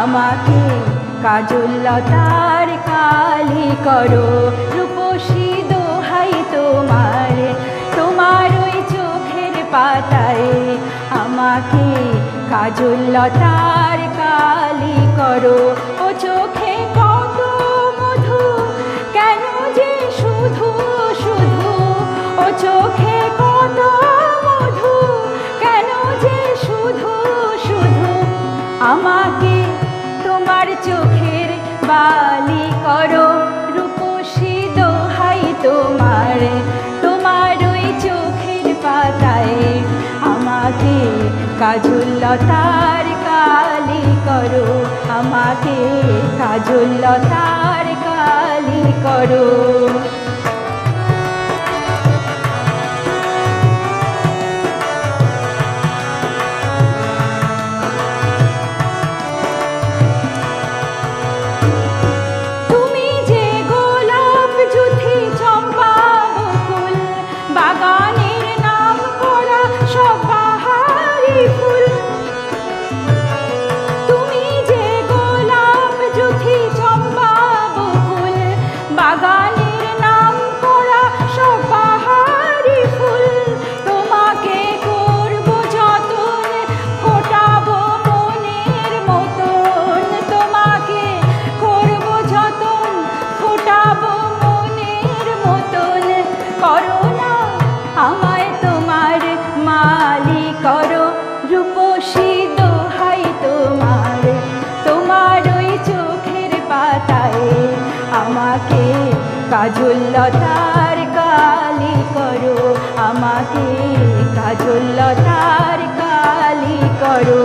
আমাকে কাজুল্লতার কালি করো, রূপসী দোহাই তোমার। তোমার ওই চোখের পাতায় আমাকে কাজুল্লতার কালি করো বালি করো, রূপসী দোহাই তোমার তোমার ওই চোখের পাতায়। আমাকে কাজুল্লতার কালি করো, আমাকে কাজুল্লতার কালি করো। আমাকে কাজুল্লতার কালি করো আমাকে কাজুল্লতার কালি করো।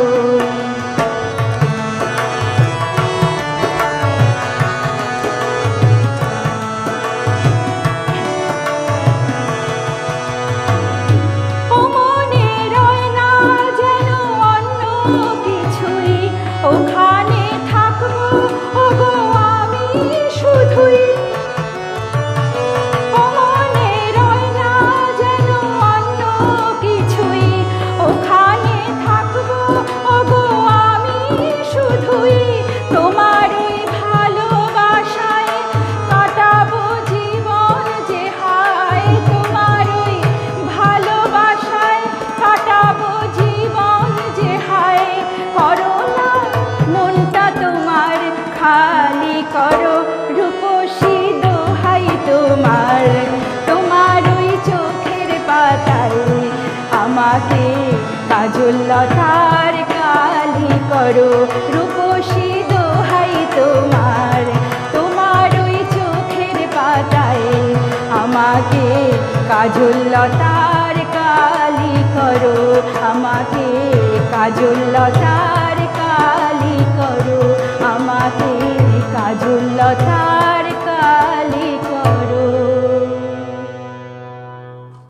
কাজলতার কালি করো, রূপসী দোহাই তোমার। তোমার ওই চোখের পাতায় আমাকে কাজলতার কালি করো, আমাকে কাজলতার কালি করো, আমাকে কাজলতা